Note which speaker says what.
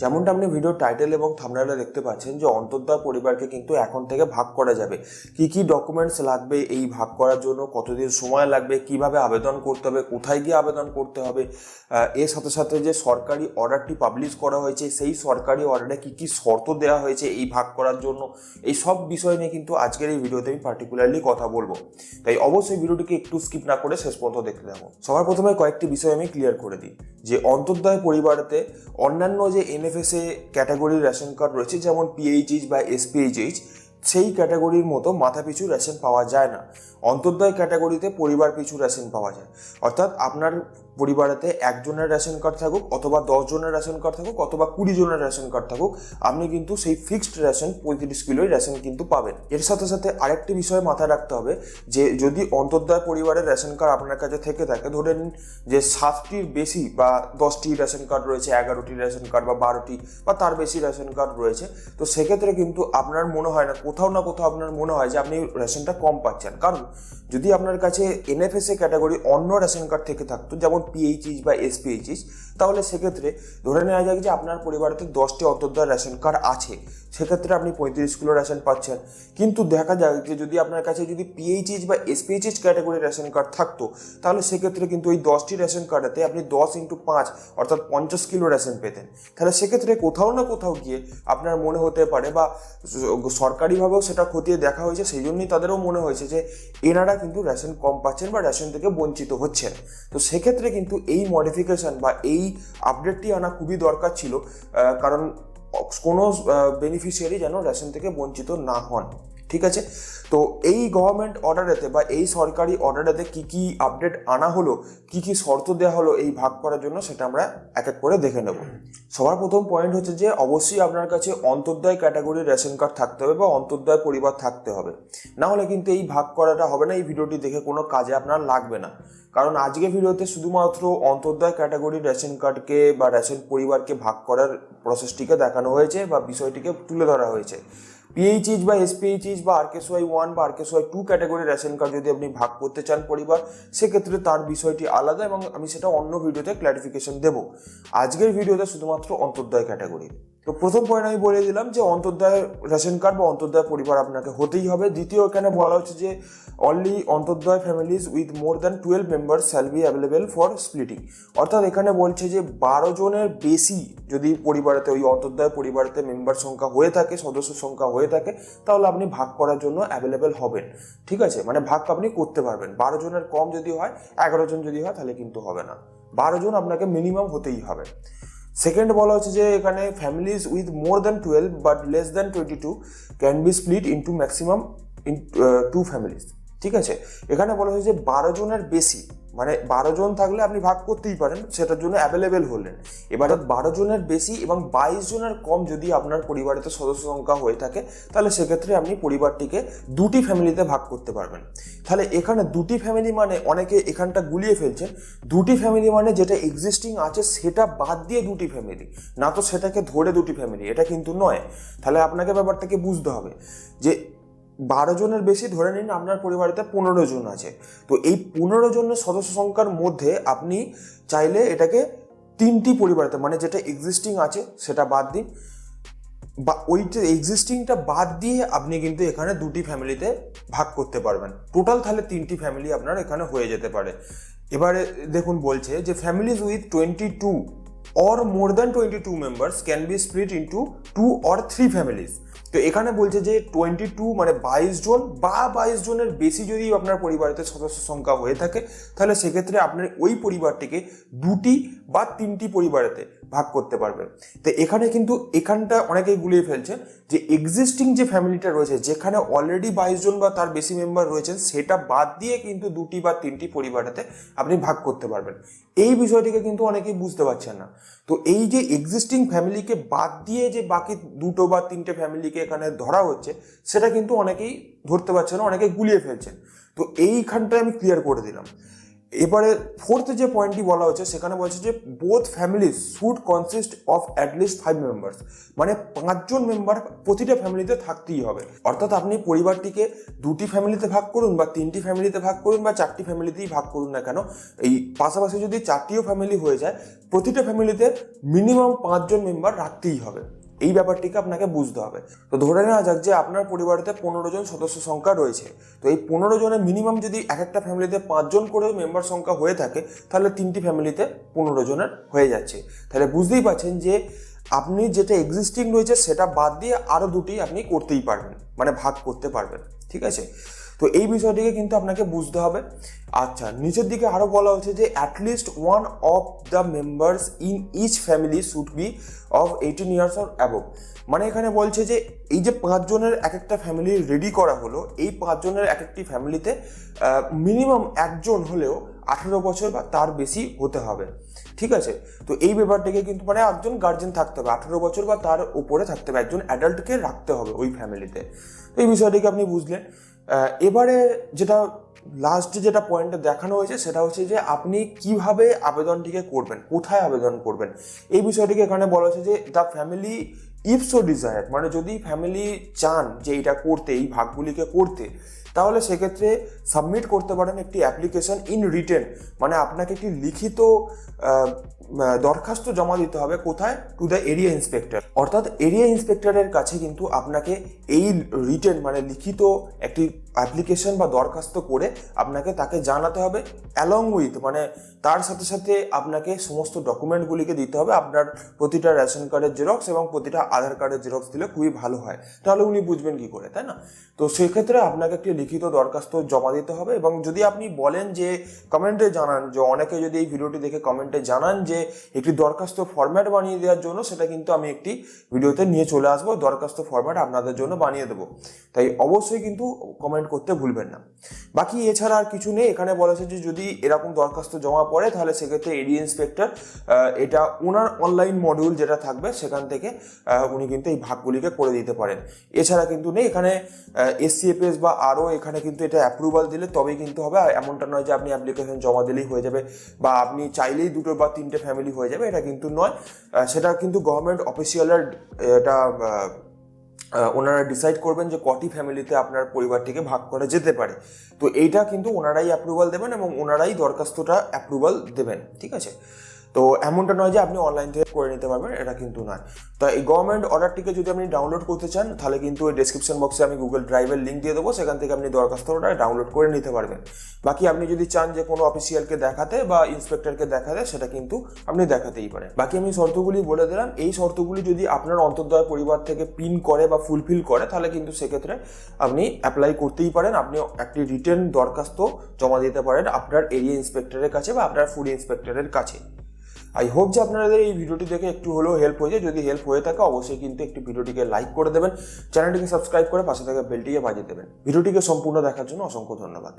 Speaker 1: যেমনটা আপনি video title এবং থামনাইলে দেখতে পাচ্ছেন যে অন্তর্দয় পরিবারকে কিন্তু এখন থেকে ভাগ করা যাবে। কি কি ডকুমেন্টস লাগবে এই ভাগ করার জন্য? কতদিন সময় লাগবে? কীভাবে আবেদন করতে হবে? কোথায় গিয়ে আবেদন করতে হবে? এর সাথে সাথে যে সরকারি অর্ডারটি পাবলিশ করা হয়েছে, সেই সরকারি অর্ডারে কি কি শর্ত দেওয়া হয়েছে এই ভাগ করার জন্য? এই সব বিষয় নিয়ে কিন্তু আজকের এই ভিডিওতে আমি পার্টিকুলারলি কথা বলব। তাই অবশ্যই ভিডিওটিকে একটু স্কিপ না করে শেষ পর্যন্ত দেখতে থাকুন। সবার প্রথমে কয়েকটি বিষয় আমি ক্লিয়ার করে দিই। যে অন্তর্দয় পরিবারেতে অন্যান্য যে এনএফএসএ ক্যাটাগরির রেশন কার্ড রয়েছে যেমন পিএইচএইচ বা এসপিএইচএইচ সেই ক্যাটাগরির মতো মাথাপিছু রেশন পাওয়া যায় না। অন্তর্দয় ক্যাটাগরিতে পরিবার পিছু রেশন পাওয়া যায়। অর্থাৎ আপনার পরিবারেতে একজনের রেশন কার্ড থাকুক অথবা দশ জনের রেশন কার্ড থাকুক অথবা কুড়ি জনের রেশন কার্ড থাকুক, আপনি কিন্তু সেই ফিক্সড রেশন পঁয়ত্রিশ কিলোই রেশন কিন্তু পাবেন। এর সাথে সাথে আরেকটি বিষয় মাথায় রাখতে হবে যে যদি অন্তর্দয় পরিবারের রেশন কার্ড আপনার কাছে থেকে থাকে, ধরে নিন যে সাতটির বেশি বা দশটি রেশন কার্ড রয়েছে, এগারোটি রেশন কার্ড বা বারোটি বা তার বেশি রেশন কার্ড রয়েছে, তো সেক্ষেত্রে কিন্তু আপনার মনে হয় না কোথাও না কোথাও আপনার মনে হয় যে আপনি রেশনটা কম পাচ্ছেন। কারণ যদি আপনার কাছে এনএফএসএ ক্যাটাগরি অন্য রেশন কার্ড থেকে থাকতো, যেমন পিএইচইস বা এসপিএইচইস তাহলে সেক্ষেত্রে ধরে নেওয়া যাক যে আপনার পরিবারেতে দশটি অন্তর্দয় রেশন কার্ড আছে। সেক্ষেত্রে আপনি পঁয়ত্রিশ কিলো রেশন পাচ্ছেন। কিন্তু দেখা যায় যে যদি আপনার কাছে যদি পিএইচইস বা এসপিএইচইস ক্যাটাগরির রেশন কার্ড থাকতো, তাহলে সেক্ষেত্রে কিন্তু ওই দশটি রেশন কার্ডেতে আপনি দশ ইন্টু পাঁচ, অর্থাৎ পঞ্চাশ কিলো রেশন পেতেন। তাহলে সেক্ষেত্রে কোথাও না কোথাও গিয়ে আপনার মনে হতে পারে বা সরকারিভাবেও সেটা খতিয়ে দেখা হয়েছে, সেই জন্যই তাদেরও মনে হয়েছে যে এনারা কিন্তু রেশন কম পাচ্ছেন বা রেশন থেকে বঞ্চিত হচ্ছেন। তো সেক্ষেত্রে কিন্তু এই মডিফিকেশন বা এই আপডেটটি আনা খুবই দরকার ছিল কারণ কোনো বেনিফিশিয়ারি যেন রেশন থেকে বঞ্চিত না হন। ঠিক আছে? তো এই গভর্নমেন্ট অর্ডারেতে বা এই সরকারি অর্ডারেতে কি কি আপডেট আনা হলো, কি কি শর্ত দেওয়া হলো এই ভাগ করার জন্য সেটা আমরা এক এক করে দেখে নেব। সবার প্রথম পয়েন্ট হচ্ছে যে অবশ্যই আপনার কাছে অন্তর্দয় ক্যাটাগরির রেশন কার্ড থাকতে হবে বা অন্তর্দয় পরিবার থাকতে হবে। না হলে কিন্তু এই ভাগ করাটা হবে না, এই ভিডিওটি দেখে কোনো কাজে আপনার লাগবে না। কারণ আজকে ভিডিওতে শুধুমাত্র অন্তর্দয় ক্যাটাগরির রেশন কার্ডকে বা রেশন পরিবারকে ভাগ করার প্রসেসটিকে দেখানো হয়েছে বা বিষয়টিকে তুলে ধরা হয়েছে। পিএইচইচ বা এসপিএইচইচ বা আরকেসওয়াই ওয়ান বা আরকেসওয়াই টু ক্যাটাগরির রেশন কার্ড যদি আপনি ভাগ করতে চান পরিবার, সেক্ষেত্রে তার বিষয়টি আলাদা এবং আমি সেটা অন্য ভিডিওতে ক্ল্যারিফিকেশন দেবো। আজকের ভিডিওতে শুধুমাত্র অন্তর্দয় ক্যাটাগরি তো প্রথম পয়েন্ট আমি বলে দিলাম যে অন্তর্দয় রেশন কার্ড বা অন্তর্দয় পরিবার আপনাকে হতেই হবে। দ্বিতীয় এখানে বলা হচ্ছে যে only Antyodaya families with more than twelve member shall be available for splitting অর্থাৎ এখানে বলছে যে বারো জনের বেশি যদি পরিবারেতে ওই অন্তর্দয় পরিবারেতে মেম্বার সংখ্যা হয়ে থাকে, সদস্য সংখ্যা হয়ে থাকে, তাহলে আপনি ভাগ করার জন্য অ্যাভেলেবেল হবেন। ঠিক আছে? মানে ভাগ আপনি করতে পারবেন। বারো জনের কম যদি হয়, এগারো জন যদি হয়, তাহলে কিন্তু হবে না। বারো জন আপনাকে মিনিমাম হতেই হবে। সেকেন্ড বলা হচ্ছে যে এখানে families with more than twelve but less than twenty two can be split into maximum in two families ঠিক আছে? এখানে বলা হয়েছে যে বারো জনের বেশি মানে বারো জন থাকলে আপনি ভাগ করতেই পারেন, সেটার জন্য অ্যাভেলেবেল হলেন। এবার বারো জনের বেশি এবং বাইশ জনের কম যদি আপনার পরিবারেতে সদস্য সংখ্যা হয়ে থাকে, তাহলে সেক্ষেত্রে আপনি পরিবারটিকে দুটি ফ্যামিলিতে ভাগ করতে পারবেন। তাহলে এখানে দুটি ফ্যামিলি মানে অনেকে এখানটা গুলিয়ে ফেলছেন, দুটি ফ্যামিলি মানে যেটা এক্সিস্টিং আছে সেটা বাদ দিয়ে দুটি ফ্যামিলি, না তো সেটাকে ধরে দুটি ফ্যামিলি, এটা কিন্তু নয়। তাহলে আপনাকে ব্যাপারটাকে বুঝতে হবে যে বারো জনের বেশি, ধরে নিন আপনার পরিবারেতে পনেরো জন আছে। তো এই পনেরো জনের সদস্য সংখ্যার মধ্যে আপনি চাইলে এটাকে তিনটি পরিবারেতে মানে যেটা এক্সিস্টিং আছে সেটা বাদ দিন। বা ওইটা এক্সিস্টিংটা বাদ দিয়ে আপনি কিন্তু এখানে দুটি ফ্যামিলিতে ভাগ করতে পারবেন। টোটাল তাহলে তিনটি ফ্যামিলি আপনার এখানে হয়ে যেতে পারে। এবারে দেখুন বলছে যে families with twenty two or more than twenty two members can be split into two or three families তো এখানে বলছে যে টোয়েন্টি টু মানে বাইশ জন বা বাইশ জনের বেশি যদি আপনার পরিবারেতে সদস্য সংখ্যা হয়ে থাকে, তাহলে সেক্ষেত্রে আপনার ওই পরিবারটিকে দুটি বা তিনটি পরিবারেতে ভাগ করতে পারবেন। তো এখানে কিন্তু এখানটা অনেকেই গুলিয়ে ফেলছে যে এক্সিস্টিং যে ফ্যামিলিটা রয়েছে, যেখানে অলরেডি বাইশ জন বা তার বেশি মেম্বার রয়েছেন, সেটা বাদ দিয়ে কিন্তু দুটি বা তিনটি পরিবারেতে আপনি ভাগ করতে পারবেন। এই বিষয়টিকে কিন্তু অনেকেই বুঝতে পারছেন না। তো এই যে এক্সিস্টিং ফ্যামিলিকে বাদ দিয়ে যে বাকি দুটো বা তিনটে ফ্যামিলিকে এখানে ধরা হচ্ছে, সেটা কিন্তু অনেকেই ধরতে পারছে না অনেকে গুলিয়ে ফেলছেন। তো এইখানটায় আমি ক্লিয়ার করে দিলাম। এবারে ফোর্থ যে পয়েন্টটি বলা হচ্ছে সেখানে বলছে যে both families should consist of at least five members মানে পাঁচজন মেম্বার প্রতিটা ফ্যামিলিতে থাকতেই হবে। অর্থাৎ আপনি পরিবারটিকে দুটি ফ্যামিলিতে ভাগ করুন বা তিনটি ফ্যামিলিতে ভাগ করুন বা চারটি ফ্যামিলিতেই ভাগ করুন না কেন, এই পাশাপাশি যদি চারটিও ফ্যামিলি হয়ে যায়, প্রতিটা ফ্যামিলিতে মিনিমাম পাঁচজন মেম্বার রাখতেই হবে। এই ব্যাপারটিকে আপনাকে বুঝতে হবে। তো ধরে নেওয়া যাক যে আপনার পরিবারেতে পনেরো জন সদস্য সংখ্যা রয়েছে। তো এই পনেরো জনের মিনিমাম যদি এক একটা ফ্যামিলিতে পাঁচজন করে মেম্বার সংখ্যা হয়ে থাকে, তাহলে তিনটি ফ্যামিলিতে পনেরো জনের হয়ে যাচ্ছে। তাহলে বুঝতেই পারছেন যে আপনি যেটা এক্সিস্টিং রয়েছে, সেটা বাদ দিয়ে আরও দুটি আপনি করতেই পারবেন মানে ভাগ করতে পারবেন। ঠিক আছে? তো এই বিষয়টিকে কিন্তু আপনাকে বুঝতে হবে। আচ্ছা নিচের দিকে আরও বলা হচ্ছে যে at least one of the members in each family should be of eighteen years or above মানে এখানে বলছে যে এই যে পাঁচজনের এক একটা ফ্যামিলি রেডি করা হলো, এই পাঁচজনের এক একটি ফ্যামিলিতে মিনিমাম একজন হলেও আঠেরো বছর বা তার বেশি হতে হবে। ঠিক আছে? তো এই ব্যাপারটাকে কিন্তু মানে একজন গার্জেন থাকতে হবে, আঠেরো বছর বা তার উপরে থাকতে হবে, একজন অ্যাডাল্টকে রাখতে হবে ওই ফ্যামিলিতে তো এই বিষয়টিকে আপনি বুঝলেন। এবারে যেটা লাস্ট যেটা পয়েন্টে দেখানো হয়েছে, সেটা হচ্ছে যে আপনি কীভাবে আবেদনটিকে করবেন, কোথায় আবেদন করবেন? এই বিষয়টিকে এখানে বলা হয়েছে যে the family if so desire মানে যদি ফ্যামিলি চান যে এটা করতে, এই ভাগগুলিকে করতে, তাহলে সেক্ষেত্রে সাবমিট করতে পারেন একটি অ্যাপ্লিকেশন ইন রিটেন মানে আপনাকে একটি লিখিত দরখাস্ত জমা দিতে হবে কোথায়? টু দ্য এরিয়া ইন্সপেক্টর অর্থাৎ এরিয়া ইন্সপেক্টরের কাছে কিন্তু আপনাকে এই রিটেন মানে লিখিত একটি অ্যাপ্লিকেশন বা দরখাস্ত করে আপনাকে তাকে জানাতে হবে অ্যালং উইথ মানে তার সাথে সাথে আপনাকে সমস্ত ডকুমেন্টগুলিকে দিতে হবে। আপনার প্রতিটা রেশন কার্ডের জেরক্স এবং প্রতিটা আধার কার্ডের জেরক্স দিলে খুবই ভালো হয়। তাহলে উনি বুঝবেন কি করে, তাই না? তো সেক্ষেত্রে আপনাকে একটি লিখিত দরখাস্ত জমা দিতে হবে এবং যদি আপনি বলেন যে কমেন্টে জানান, যে অনেকে যদি এই ভিডিওটি দেখে কমেন্টে জানান যে, একটি দরখাস্ত ফরম্যাট বানিয়ে দেওয়ার জন্য, সেটা কিন্তু আমি একটি ভিডিওতে নিয়ে চলে আসব। দরখাস্ত ফরম্যাট আপনাদের জন্য বানিয়ে দেবো। তাই অবশ্যই কিন্তু কমেন্ট করতে ভুলবেন না। বাকি এছাড়া আর কিছু নেই, এখানে বলেছে যে যদি এরকম দরখাস্ত জমা পড়ে, তাহলে সেক্ষেত্রে এডি ইন্সপেক্টর এটা ওনার অনলাইন মডিউল যেটা থাকবে, সেখান থেকে উনি কিন্তু এই ভাগগুলিকে করে দিতে পারেন। এছাড়া কিন্তু নেই, এখানে এসসিএফএস বা আরও এখানে কিন্তু এটা অ্যাপ্রুভাল দিলে তবেই কিন্তু হবে, আর এমনটা নয় যে আপনি অ্যাপ্লিকেশন জমা দিলেই হয়ে যাবে, বা আপনি চাইলেই দুটো বা তিনটে ফ্যামিলি হয়ে যাবে, এটা কিন্তু নয়। সেটা কিন্তু গভর্নমেন্ট অফিসিয়ালের এটা ওনারা ডিসাইড করবেন যে কটি ফ্যামিলিতে আপনার পরিবারটিকে ভাগ করা যেতে পারে। তো এইটা কিন্তু ওনারাই অ্যাপ্রুভাল দেবেন এবং ওনারাই দরখাস্তটা অ্যাপ্রুভাল দেবেন, ঠিক আছে? তো এমনটা নয় যে আপনি অনলাইন থেকে করে নিতে পারবেন, এটা কিন্তু নয়। তো এই গভর্নমেন্ট অর্ডারটিকে যদি আপনি ডাউনলোড করতে চান, তাহলে কিন্তু ওই ডেসক্রিপশন বক্সে আমি গুগল ড্রাইভের লিঙ্ক দিয়ে দেবো, সেখান থেকে আপনি দরখাস্ত দরখাস্তটা ডাউনলোড করে নিতে পারবেন। বাকি আপনি যদি চান যে কোনো অফিসিয়ালকে দেখাতে বা ইন্সপেক্টরকে দেখাতে, সেটা কিন্তু আপনি দেখাতেই পারেন। বাকি আমি শর্তগুলি বলে দিলাম, এই শর্তগুলি যদি আপনার অন্তর্দয় পরিবার থেকে পিন করে বা ফুলফিল করে, তাহলে কিন্তু সেক্ষেত্রে আপনি অ্যাপ্লাই করতেই পারেন। আপনি একটি রিটার্ন দরখাস্ত জমা দিতে পারেন আপনার এরিয়া ইন্সপেক্টরের কাছে বা আপনার ফুড ইন্সপেক্টরের কাছে। আই হোপ যে আপনাদের এই ভিডিওটি দেখে একটু হলেও হেল্প হয়েছে। যদি হেল্প হয়ে থাকে, অবশ্যই কিন্তু একটি ভিডিওটিকে লাইক করে দেবেন। চ্যানেলটিকে সাবস্ক্রাইব করে পাশে থাকা বেলটিকে বাজিয়ে দেবেন। ভিডিওটিকে সম্পূর্ণ দেখার জন্য অসংখ্য ধন্যবাদ।